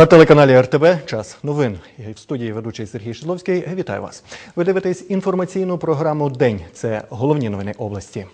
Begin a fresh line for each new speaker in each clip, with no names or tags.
На телеканалі РТБ час новин. В студії ведучий Сергій Шидловський. Вітаю вас. Ви дивитесь інформаційну програму День. Це головні новини області.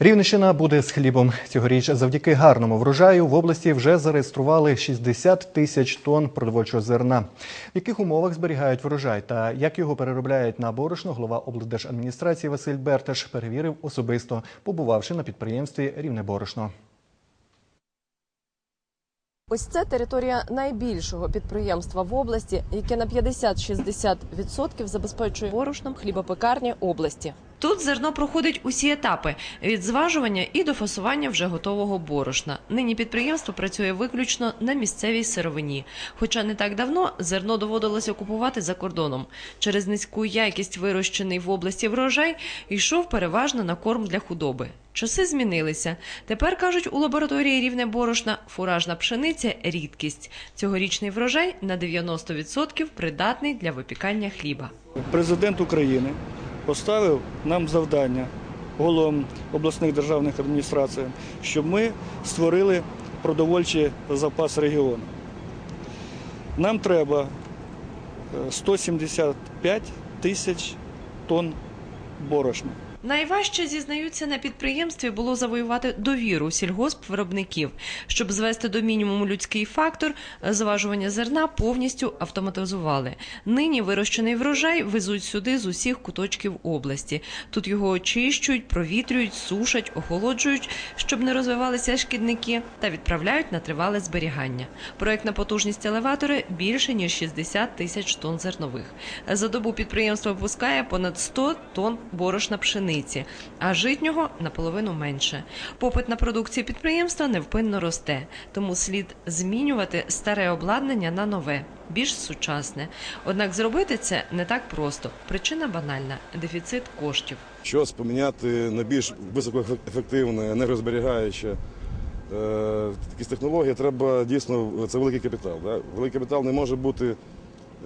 Рівненщина буде з хлібом. Цьогоріч завдяки гарному врожаю в області вже зареєстрували 60 тисяч тонн продовольчого зерна. В яких умовах зберігають врожай та як його переробляють на борошно, голова облдержадміністрації Василь Берташ перевірив особисто, побувавши на підприємстві Рівне борошно.
Ось це територія найбільшого підприємства в області, яке на 50-60% забезпечує борошном хлібопекарні області. Тут зерно проходить усі етапи від зважування і до фасування вже готового борошна. Нині підприємство працює виключно на місцевій сировині. Хоча не так давно зерно доводилося купувати за кордоном. Через низьку якість вирощений в області врожай йшов переважно на корм для худоби. Часи змінилися. Тепер кажуть у лабораторії рівне борошна фуражна пшениця рідкість. Цьогорічний врожай на 90% придатний для випікання хліба.
Президент України поставив нам завдання головам обласних державних адміністрацій, щоб ми створили продовольчий запас регіону. Нам треба е, 175 тисяч тонн борошна.
Найважче зізнаються на підприємстві було завоювати довіру сільгоспвиробників, щоб звести до мінімуму людський фактор. Зважування зерна повністю автоматизували. Нині вирощений врожай везуть сюди з усіх куточків області. Тут його очищують, провітрюють, сушать, охолоджують, щоб не розвивалися шкідники, та відправляють на тривале зберігання. Проектна потужність елеватори більше ніж 60 тисяч тонн зернових. За добу підприємство випускає понад 100 тонн борошна пшениці, а житнього наполовину менше. Попит на продукцію підприємства невпинно росте, тому слід змінювати старе обладнання на нове, більш сучасне. Однак зробити це не так просто. Причина банальна дефіцит коштів.
щось поміняти на більш високоефективне, енергозберігаюче. Е, якісь технології треба дійсно це великий капітал. Да? Великий капітал не може бути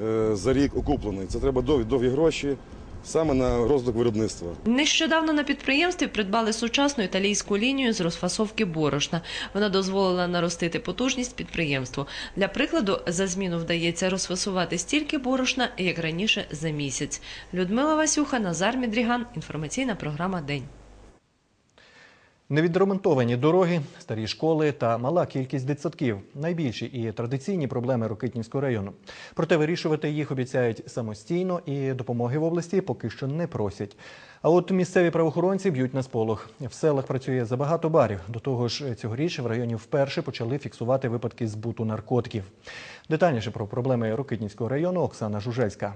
е, за рік окуплений. Це треба довгі, довгі гроші саме на розвиток виробництва.
Нещодавно на підприємстві придбали сучасну італійську лінію з розфасовки борошна. Вона дозволила наростити потужність підприємству. Для прикладу, за зміну вдається розфасувати стільки борошна, як раніше за місяць. Людмила Васюха, Назар Мідріган. Інформаційна програма День.
Невідремонтовані дороги, старі школи та мала кількість дитсадків найбільші і традиційні проблеми Рокитнівського району. Проте вирішувати їх обіцяють самостійно і допомоги в області поки що не просять. А от місцеві правоохоронці б'ють на сполох. В селах працює забагато барів. До того ж, цьогоріч в районі вперше почали фіксувати випадки збуту наркотиків. Детальніше про проблеми Рокитнівського району Оксана Жужельська.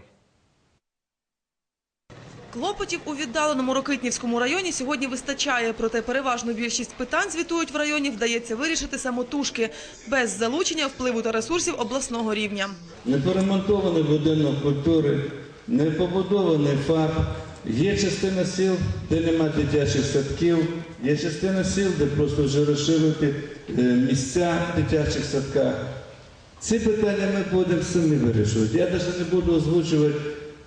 Клопотів у віддаленому Рокитнівському районі сьогодні вистачає, проте переважну більшість питань, звітують в районі, вдається вирішити самотужки, без залучення впливу та ресурсів обласного рівня.
не поремонтований будинок культури, не побудований ФАП. Є частина сіл, де нема дитячих садків, є частина сіл, де просто вже розширити е, місця в дитячих садках. Ці питання ми будемо самі вирішувати. Я навіть не буду озвучувати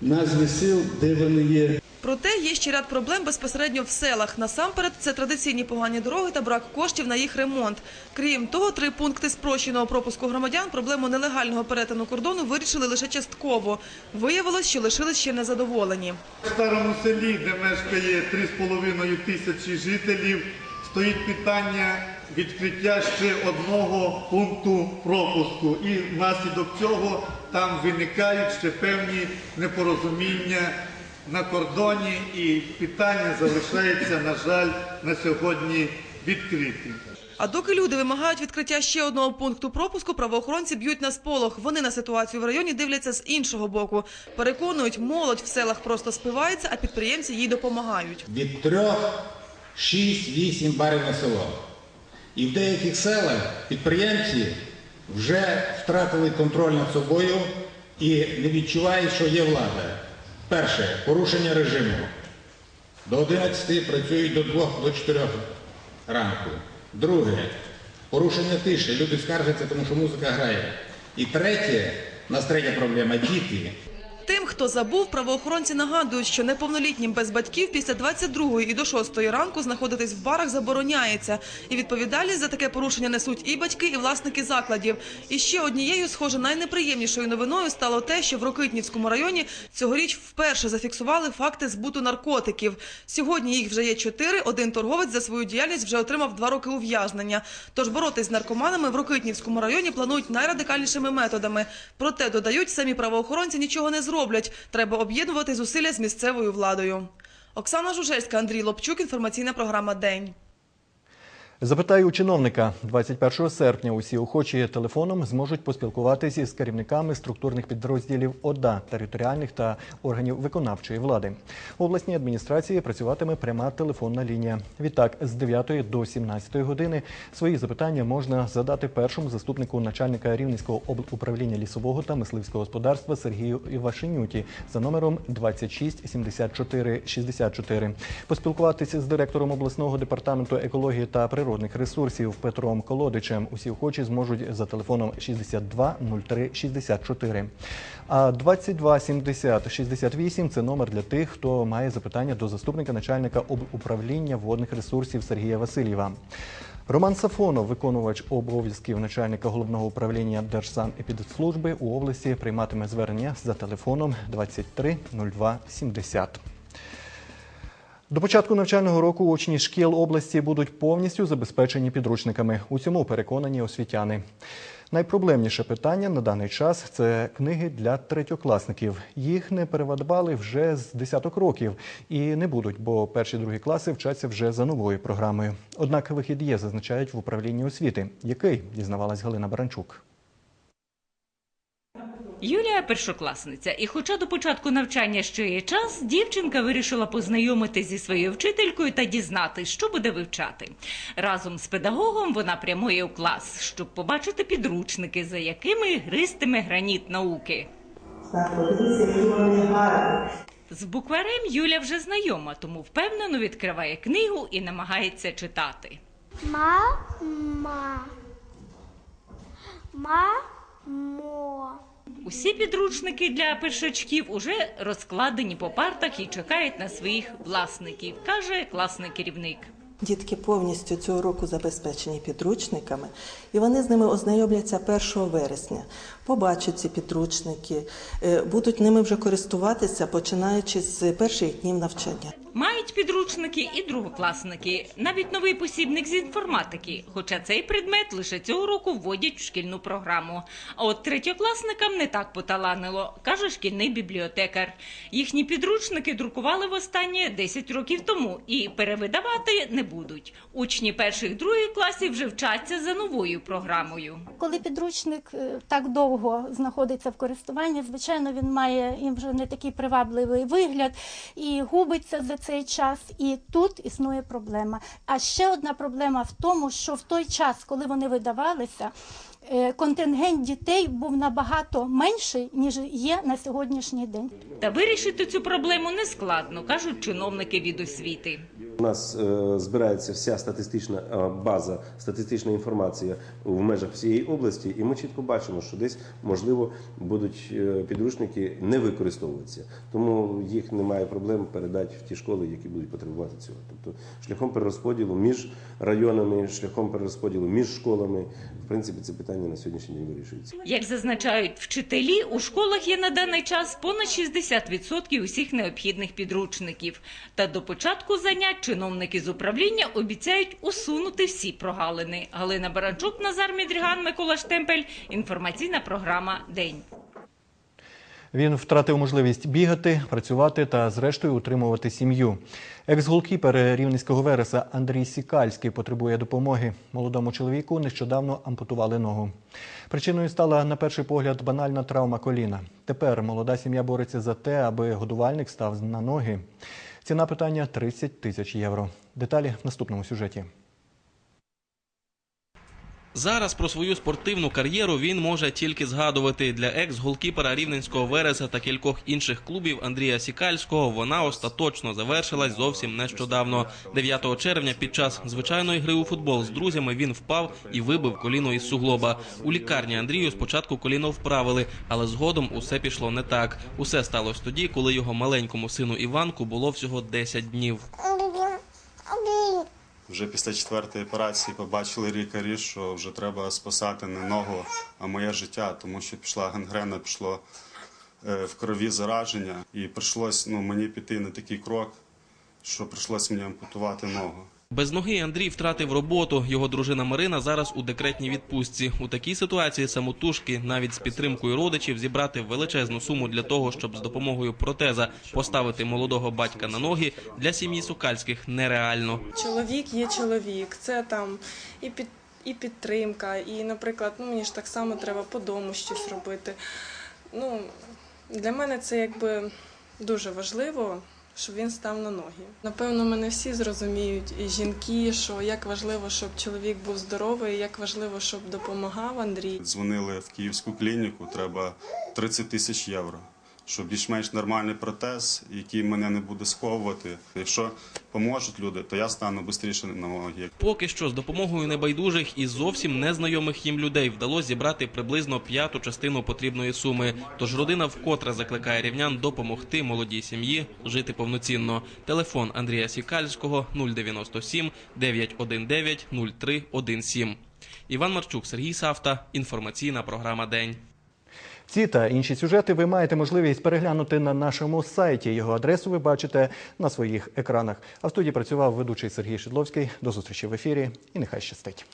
назви сіл, де вони є.
Проте є ще ряд проблем безпосередньо в селах. Насамперед, це традиційні погані дороги та брак коштів на їх ремонт. Крім того, три пункти спрощеного пропуску громадян проблему нелегального перетину кордону вирішили лише частково. Виявилось, що лишились ще незадоволені.
В старому селі, де мешкає 3,5 тисячі жителів, стоїть питання відкриття ще одного пункту пропуску. І внаслідок цього там виникають ще певні непорозуміння на кордоні, і питання залишається, на жаль, на сьогодні відкритим.
А доки люди вимагають відкриття ще одного пункту пропуску, правоохоронці б'ють на сполох. Вони на ситуацію в районі дивляться з іншого боку. Переконують, молодь в селах просто спивається, а підприємці їй допомагають.
від 3, 6, 8 барів на село. І в деяких селах підприємці вже втратили контроль над собою і не відчувають, що є влада. Перше порушення режиму. До 11 працюють до 2 до 4 ранку. Друге порушення тиші. Люди скаржаться, тому що музика грає. І третє, у нас третя проблема діти.
Хто забув, правоохоронці нагадують, що неповнолітнім без батьків після 22 і до 6 ранку знаходитись в барах забороняється. І відповідальність за таке порушення несуть і батьки, і власники закладів. І ще однією, схоже, найнеприємнішою новиною стало те, що в Рокитнівському районі цьогоріч вперше зафіксували факти збуту наркотиків. Сьогодні їх вже є чотири. Один торговець за свою діяльність вже отримав два роки ув'язнення. Тож боротись з наркоманами в Рокитнівському районі планують найрадикальнішими методами. Проте додають, самі правоохоронці нічого не зроблять. Треба об'єднувати зусилля з місцевою владою. Оксана Жужельська, Андрій Лобчук. Інформаційна програма День.
Запитаю у чиновника 21 серпня. Усі охочі телефоном зможуть поспілкуватися з керівниками структурних підрозділів ОДА, територіальних та органів виконавчої влади. В обласній адміністрації працюватиме пряма телефонна лінія. Відтак, з 9 до 17 години свої запитання можна задати першому заступнику начальника Рівненського облуправління лісового та мисливського господарства Сергію Івашенюті за номером 26 74 64. Поспілкуватися з директором обласного департаменту екології та природних ресурсів Петром Колодичем. Усі охочі зможуть за телефоном 62 03 64. А 22 70 68 – це номер для тих, хто має запитання до заступника начальника облуправління водних ресурсів Сергія Васильєва. Роман Сафонов, виконувач обов'язків начальника головного управління Держсанепідслужби у області, прийматиме звернення за телефоном 23 02 70. До початку навчального року учні шкіл області будуть повністю забезпечені підручниками. У цьому переконані освітяни. Найпроблемніше питання на даний час це книги для третьокласників. Їх не перевадбали вже з десяток років і не будуть, бо перші другі класи вчаться вже за новою програмою. Однак вихід є, зазначають в управлінні освіти. Який дізнавалась Галина Баранчук.
Юлія першокласниця, і хоча до початку навчання ще є час, дівчинка вирішила познайомитись зі своєю вчителькою та дізнатись, що буде вивчати. Разом з педагогом вона прямує у клас, щоб побачити підручники, за якими гристиме граніт науки. З букварем Юля вже знайома, тому впевнено відкриває книгу і намагається читати.
Мама. Мамо.
Усі підручники для першачків уже розкладені по партах і чекають на своїх власників, каже класний керівник.
Дітки повністю цього року забезпечені підручниками, і вони з ними ознайомляться 1 вересня. Побачать ці підручники, е, будуть ними вже користуватися, починаючи з перших днів навчання.
Мають підручники і другокласники, навіть новий посібник з інформатики. Хоча цей предмет лише цього року вводять в шкільну програму. А от третьокласникам не так поталанило, каже шкільний бібліотекар. Їхні підручники друкували востаннє 10 років тому і перевидавати не будуть. Учні перших других класів вже вчаться за новою програмою.
Коли підручник е, так довго знаходиться в користуванні, звичайно, він має і вже не такий привабливий вигляд і губиться за цей час. І тут існує проблема. А ще одна проблема в тому, що в той час, коли вони видавалися, контингент дітей був набагато менший, ніж є на сьогоднішній день.
Та вирішити цю проблему не складно, кажуть чиновники від освіти.
У нас е, збирається вся статистична е, база, статистична інформація в межах всієї області, і ми чітко бачимо, що десь можливо будуть е, підручники не використовуватися. Тому їх немає проблем передати в ті школи, які будуть потребувати цього. Тобто шляхом перерозподілу між районами, шляхом перерозподілу між школами. В принципі, це питання на сьогоднішній день вирішується.
Як зазначають вчителі, у школах є на даний час понад 60% усіх необхідних підручників. Та до початку занять чиновники з управління обіцяють усунути всі прогалини. Галина Баранчук, Назар Мідріган, Микола Штемпель. Інформаційна програма День.
Він втратив можливість бігати, працювати та, зрештою, утримувати сім'ю. Екс-голкіпер рівненського вереса Андрій Сікальський потребує допомоги. Молодому чоловіку нещодавно ампутували ногу. Причиною стала, на перший погляд, банальна травма коліна. Тепер молода сім'я бореться за те, аби годувальник став на ноги. Ціна питання 30 тисяч євро. Деталі в наступному сюжеті.
Зараз про свою спортивну кар'єру він може тільки згадувати. Для екс-голкіпера Рівненського Вереса та кількох інших клубів Андрія Сікальського вона остаточно завершилась зовсім нещодавно. 9 червня під час звичайної гри у футбол з друзями він впав і вибив коліно із суглоба. У лікарні Андрію спочатку коліно вправили, але згодом усе пішло не так. Усе сталося тоді, коли його маленькому сину Іванку було всього 10 днів.
Вже після четвертої операції побачили лікарі, що вже треба спасати не ногу, а моє життя, тому що пішла гангрена, пішло е, в крові зараження, і прийшлось ну, мені піти на такий крок, що прийшлось мені ампутувати ногу.
Без ноги Андрій втратив роботу. Його дружина Марина зараз у декретній відпустці. У такій ситуації самотужки, навіть з підтримкою родичів, зібрати величезну суму для того, щоб з допомогою протеза поставити молодого батька на ноги для сім'ї Сукальських нереально.
Чоловік є чоловік, це там і під. І підтримка, і, наприклад, ну мені ж так само треба по дому щось робити. Ну, для мене це якби дуже важливо, щоб він став на ноги. Напевно, мене всі зрозуміють, і жінки, що як важливо, щоб чоловік був здоровий, як важливо, щоб допомагав Андрій.
Дзвонили в київську клініку, треба 30 тисяч євро, щоб більш-менш нормальний протез, який мене не буде сковувати. Якщо поможуть люди, то я стану швидше на ноги.
Поки що з допомогою небайдужих і зовсім незнайомих їм людей вдалося зібрати приблизно п'яту частину потрібної суми. Тож родина вкотре закликає рівнян допомогти молодій сім'ї жити повноцінно. Телефон Андрія Сікальського 097 919 0317. Іван Марчук, Сергій Савта. Інформаційна програма День.
Ці та інші сюжети ви маєте можливість переглянути на нашому сайті. Його адресу ви бачите на своїх екранах. А в студії працював ведучий Сергій Шедловський. До зустрічі в ефірі і нехай щастить.